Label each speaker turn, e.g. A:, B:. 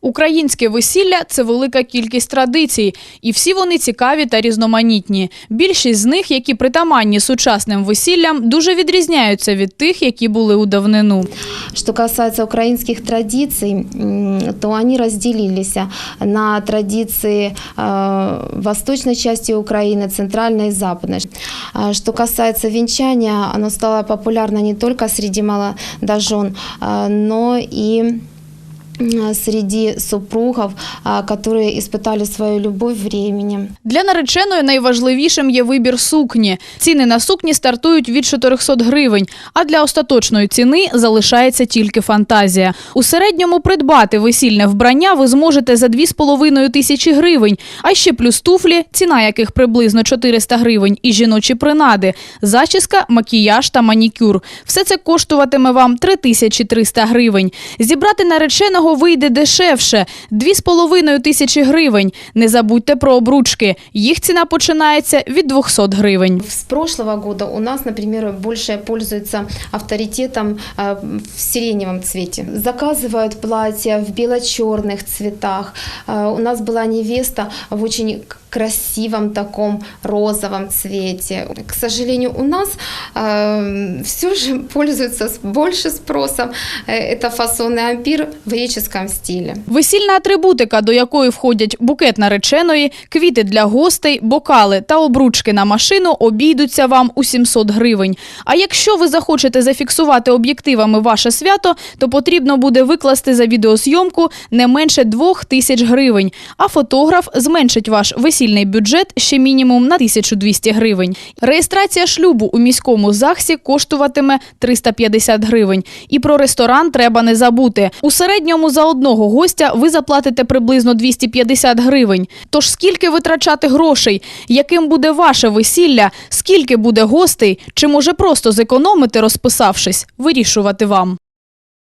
A: Українське весілля це велика кількість традицій, і всі вони цікаві та різноманітні. Більшість з них, які притаманні сучасним весіллям, дуже відрізняються від тих, які були у давнину.
B: Что касается украинских традиций, м, то они разделились на традиции э, восточной части Украины, центральной и западной. А Что касается венчания, оно стало популярно не только среди молодожен, а, но м, среди супругов, а, которые испытали свою любовь временем.
A: Для нареченої найважливішим є вибір сукні. Ціни на сукні стартують від 400 гривень, а для остаточної ціни залишається тільки фантазія. У середньому придбати весільне вбрання ви зможете за 2,5 тисячі гривень, а ще плюс туфлі, ціна яких приблизно 400 гривень, і жіночі принади, зачіска, макіяж та манікюр. Все це коштуватиме вам 3300 гривень. Зібрати нареченого вийде дешевше – 2,5 тисячі гривень. Не забудьте про обручки. Їх ціна починається від 200 гривень.
B: С прошлого года у нас, например, больше пользуются авторитетом э, в сиреневом цвете. Заказывают платья в бело-черных цветах. Э, У нас была невеста в очень к- красивом таком розовом цвете. К сожалению, у нас все же пользуются с- больше спросом. Э, Это фасоны ампир в греческом стиле.
A: Весільна атрибутика, до якої входять букет нареченої, квіти для гостей, бокали та обручки на машину, обійдуться вам у 700 гривень. А якщо ви захочете зафіксувати об'єктивами ваше свято, то потрібно буде викласти за відеозйомку не менше 2 тисяч гривень, а фотограф зменшить ваш весільний бюджет ще мінімум на 1200 гривень. Реєстрація шлюбу у міському ЗАГСі коштуватиме 350 гривень. І про ресторан треба не забути. У середньому за одного гостя ви заплатите приблизно 250 гривень. Тож скільки витрачати грошей? Яким буде ваше весілля? Скільки буде гостей? Чи може просто зекономити, розписавшись? Вирішувати вам.